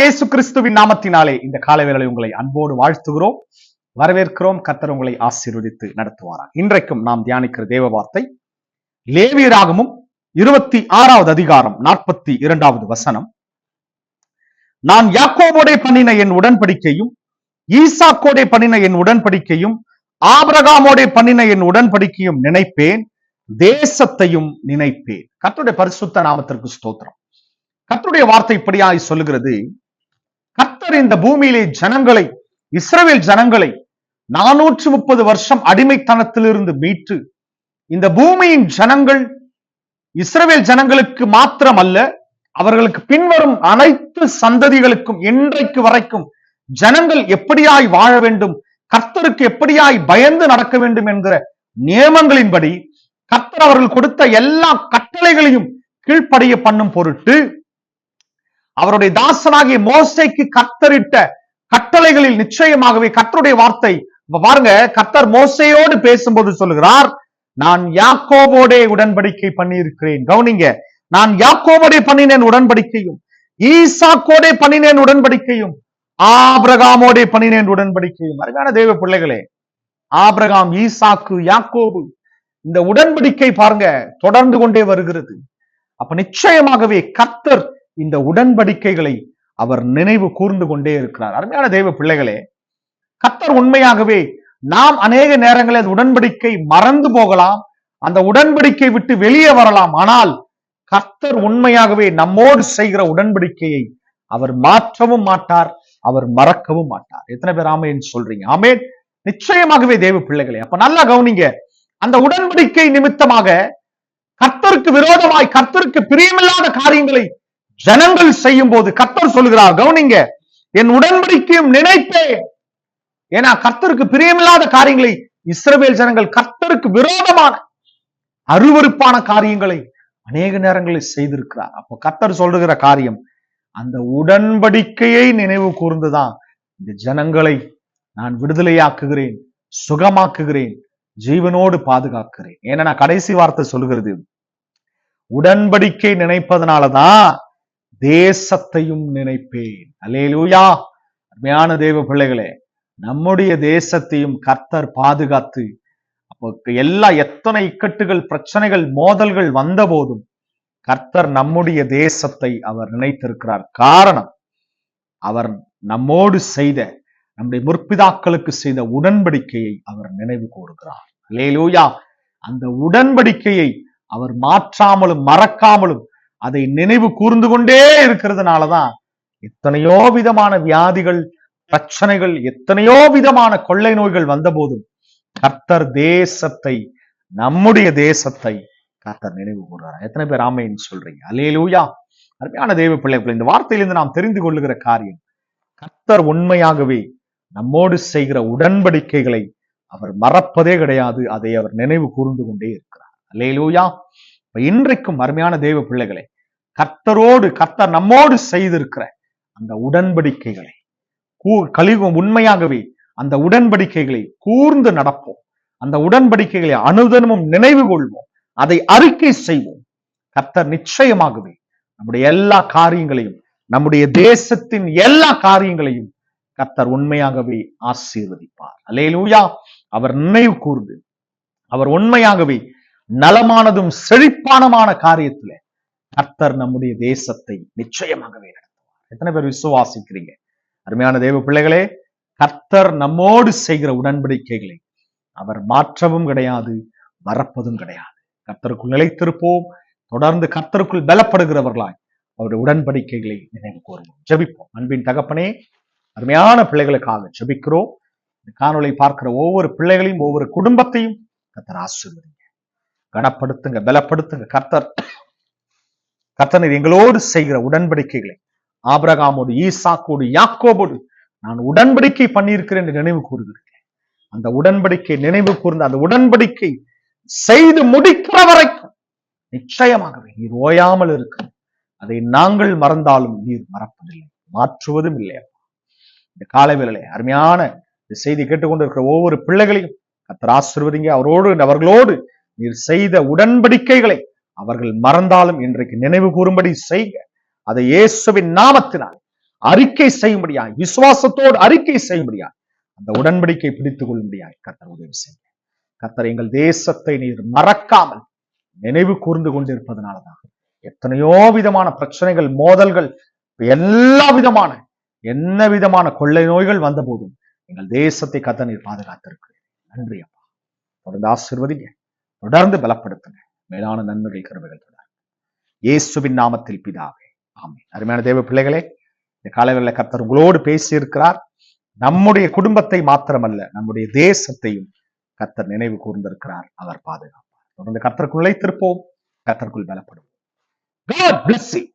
இயேசு கிறிஸ்துவின் நாமத்தினாலே இந்த காலவேளை உங்களை அன்போடு வாழ்த்துகிறோம். வரவேற்கிறோம். கத்தர் உங்களை ஆசீர்வதித்து நடத்துவாராம் இன்றைக்கும் நாம் தியானிக்கிற தேவ வார்த்தை லேவியராகமும் இருபத்தி ஆறாவது அதிகாரம் நாற்பத்தி இரண்டாவது வசனம். நான் யாக்கோவோடே பண்ணின என் உடன்படிக்கையும் ஈசாக்கோடே பண்ணின என் உடன்படிக்கையும் ஆபிரகாமோடே பண்ணின என் உடன்படிக்கையும் நினைப்பேன். தேசத்தையும் நினைப்பேன். கர்த்தருடைய பரிசுத்த நாமத்திற்கு ஸ்தோத்திரம். கத்தருடைய வார்த்தை இப்படியாய் சொல்லுகிறது. கர்த்தர் இந்த பூமியிலே ஜனங்களை இஸ்ரவேல் ஜனங்களை நானூற்று முப்பது வருஷம் அடிமைத்தனத்திலிருந்து மீட்டு இந்த பூமியின் ஜனங்கள் இஸ்ரவேல் ஜனங்களுக்கு மாத்திரம் அல்ல அவர்களுக்கு பின்வரும் அனைத்து சந்ததிகளுக்கும் இன்றைக்கு வரைக்கும் ஜனங்கள் எப்படியாய் வாழ வேண்டும் கர்த்தருக்கு எப்படியாய் பயந்து நடக்க வேண்டும் என்கிற நியமங்களின்படி கர்த்தர் அவர்கள் கொடுத்த எல்லா கட்டளைகளையும் கீழ்ப்படைய பண்ணும் பொருட்டு அவருடைய தாசனாகிய மோசைக்கு கத்தரிட்ட கட்டளைகளில் நிச்சயமாகவே கத்தருடைய வார்த்தை பாருங்க கத்தர் மோசையோடு பேசும்போது சொல்லுகிறார் நான் யாக்கோபோடே உடன்படிக்கை பண்ணியிருக்கிறேன். கவனிங்க நான் யாக்கோபோடே பண்ணினேன் உடன்படிக்கையும் ஈசாக்கோடே பண்ணினேன் உடன்படிக்கையும் ஆபிரகாமோடே பண்ணினேன் உடன்படிக்கையும். அருமையான தேவ பிள்ளைகளே ஆபிரகாம் ஈசாக்கு யாக்கோபு இந்த உடன்படிக்கை பாருங்க தொடர்ந்து கொண்டே வருகிறது. அப்ப நிச்சயமாகவே கத்தர் இந்த உடன்படிக்கைகளை அவர் நினைவு கூர்ந்து கொண்டே இருக்கிறார். அருமையான தெய்வ பிள்ளைகளே கர்த்தர் உண்மையாகவே நாம் அநேக நேரங்களில் அந்த உடன்படிக்கை மறந்து போகலாம் அந்த உடன்படிக்கை விட்டு வெளியே வரலாம். ஆனால் கர்த்தர் உண்மையாகவே நம்மோடு செய்கிற உடன்படிக்கையை அவர் மாற்றவும் மாட்டார் அவர் மறக்கவும் மாட்டார். எத்தனை பேர் ஆமேன் சொல்றீங்க? ஆமேன். நிச்சயமாகவே தேவ பிள்ளைகளே அப்ப நல்லா கவனிங்க. அந்த உடன்படிக்கை நிமித்தமாக கர்த்தருக்கு விரோதமாய் கர்த்தருக்கு பிரியமில்லாத காரியங்களை ஜனங்கள் செய்யும் போது கத்தர் சொல்லுகிறார் கவனிங்க என் உடன்படிக்கையும் நினைப்பேன். ஏன்னா கர்த்தருக்கு பிரியமில்லாத காரியங்களை இஸ்ரவேல் ஜனங்கள் கர்த்தருக்கு விரோதமான அருவருப்பான காரியங்களை அநேக நேரங்களில் செய்திருக்கிறார். அப்போ கர்த்தர் சொல்லுகிற காரியம் அந்த உடன்படிக்கையை நினைவு கூர்ந்துதான் இந்த ஜனங்களை நான் விடுதலையாக்குகிறேன் சுகமாக்குகிறேன் ஜீவனோடு பாதுகாக்கிறேன். ஏன்னா நான் கடைசி வார்த்தை சொல்லுகிறது. உடன்படிக்கை நினைப்பதனாலதான் தேசத்தையும் நினைப்பேன். அலேலூயா அருமையான தேவ பிள்ளைகளே நம்முடைய தேசத்தையும் கர்த்தர் பாதுகாத்து அப்போ எல்லா எத்தனை இக்கட்டுகள் பிரச்சனைகள் மோதல்கள் வந்த போதும் கர்த்தர் நம்முடைய தேசத்தை அவர் நினைத்திருக்கிறார். காரணம் அவர் நம்மோடு செய்த நம்முடைய முற்பிதாக்களுக்கு செய்த உடன்படிக்கையை அவர் நினைவு கூறுகிறார். லேலூயா அந்த உடன்படிக்கையை அவர் மாற்றாமலும் மறக்காமலும் அதை நினைவு கூர்ந்து கொண்டே இருக்கிறதுனாலதான் எத்தனையோ விதமான வியாதிகள் பிரச்சனைகள் எத்தனையோ விதமான கொள்ளை நோய்கள் வந்த போதும் கர்த்தர் தேசத்தை நம்முடைய தேசத்தை கர்த்தர் நினைவு கூறுறார் எத்தனை பேர் ஆமைன்னு சொல்றீங்க? அலேலூயா அருமையான தெய்வ பிள்ளைகள் இந்த வார்த்தையிலிருந்து நாம் தெரிந்து கொள்ளுகிற காரியம் கர்த்தர் உண்மையாகவே நம்மோடு செய்கிற உடன்படிக்கைகளை அவர் மறப்பதே கிடையாது அதை அவர் நினைவு கூர்ந்து கொண்டே இருக்கிறார். அலேலூயா இன்றைக்கும் அருமையான தெய்வ பிள்ளைகளை கர்த்தரோடு கர்த்தர் நம்மோடு செய்திருக்கிற அந்த உடன்படிக்கைகளை கழிவும் உண்மையாகவே அந்த உடன்படிக்கைகளை கூர்ந்து நடப்போம். அந்த உடன்படிக்கைகளை அனுதனமும் நினைவு கொள்வோம். அதை அறிக்கை செய்வோம். கர்த்தர் நிச்சயமாகவே நம்முடைய எல்லா காரியங்களையும் நம்முடைய தேசத்தின் எல்லா காரியங்களையும் கர்த்தர் உண்மையாகவே ஆசீர்வதிப்பார். அலேலூயா அவர் நினைவு கூர்ந்து அவர் உண்மையாகவே நலமானதும் செழிப்பானமான காரியத்துல கர்த்தர் நம்முடைய தேசத்தை நிச்சயமாகவே நடத்துவார். எத்தனை பேர் விசுவாசிக்கிறீங்க? அருமையான தேவ பிள்ளைகளே கர்த்தர் நம்மோடு செய்கிற உடன்படிக்கைகளை அவர் மாற்றவும் கிடையாது மறப்பதும் கிடையாது. கர்த்தருக்குள் நிலைத்திருப்போம் தொடர்ந்து கர்த்தருக்குள் பலப்படுகிறவர்களாய் அவருடைய உடன்படிக்கைகளை நினைவு கூறுவோம். ஜபிப்போம். அன்பின் தகப்பனே அருமையான பிள்ளைகளுக்காக ஜபிக்கிறோம். இந்த காணொளி பார்க்கிற ஒவ்வொரு பிள்ளைகளையும் ஒவ்வொரு குடும்பத்தையும் கத்தர் ஆசிர்வதிங்க. கனப்படுத்துங்க பலப்படுத்துங்க. கர்த்தர் கர்த்தனர் எங்களோடு செய்கிற உடன்படிக்கைகளை ஆபிரகாமோடு ஈசாக்கோடு யாக்கோபோடு நான் உடன்படிக்கை பண்ணியிருக்கிறேன் என்று நினைவு கூறுகிறேன் அந்த உடன்படிக்கை நினைவு கூர்ந்த அந்த உடன்படிக்கை செய்து முடிக்கிற வரைக்கும் நிச்சயமாகவே நீர் ஓயாமல் இருக்கும் அதை நாங்கள் மறந்தாலும் நீர் மறப்பதில்லை மாற்றுவதும் இல்லை இந்த காலை வேளையிலே அருமையான இந்த செய்தி கேட்டுக்கொண்டிருக்கிற ஒவ்வொரு பிள்ளைகளையும் கத்தர் ஆசிர்வதிங்க. அவரோடு அவர்களோடு நீர் செய்த உடன்படிக்கைகளை அவர்கள் மறந்தாலும் இன்றைக்கு நினைவு கூறும்படி செய்க. அதை இயேசுவின் நாமத்தினால் அறிக்கை செய்யும்படியா விசுவாசத்தோடு அறிக்கை செய்யும்படியா அந்த உடன்படிக்கை பிடித்துக் கொள்ளும்படியா கத்தர் உதவி செய்ய கத்தர் எங்கள் தேசத்தை நீர் மறக்காமல் நினைவு கூர்ந்து கொண்டிருப்பதனாலதான் எத்தனையோ விதமான பிரச்சனைகள் மோதல்கள் எல்லா விதமான என்ன விதமான கொள்ளை நோய்கள் வந்த போதும் எங்கள் தேசத்தை கத்த நீர் பாதுகாத்திருக்கிறேன் நன்றி அப்பா. தொடர்ந்து ஆசிர்வதிங்க. தொடர்ந்து பலப்படுத்துங்க. மேலான நன்மைகள் கருவிகள் தொடர் இயேசுவின் நாமத்தில் பிதாவே ஆமென். அருமையான தேவ பிள்ளைகளே இந்த காலங்களில் கத்தர் உங்களோடு பேசியிருக்கிறார். நம்முடைய குடும்பத்தை மாத்திரமல்ல நம்முடைய தேசத்தையும் கத்தர் நினைவு கூர்ந்திருக்கிறார். அவர் பாதுகாப்பார். தொடர்ந்து கத்தருக்குள்ளே திருப்போம் கத்தருக்குள் பலப்படுவோம். God bless you.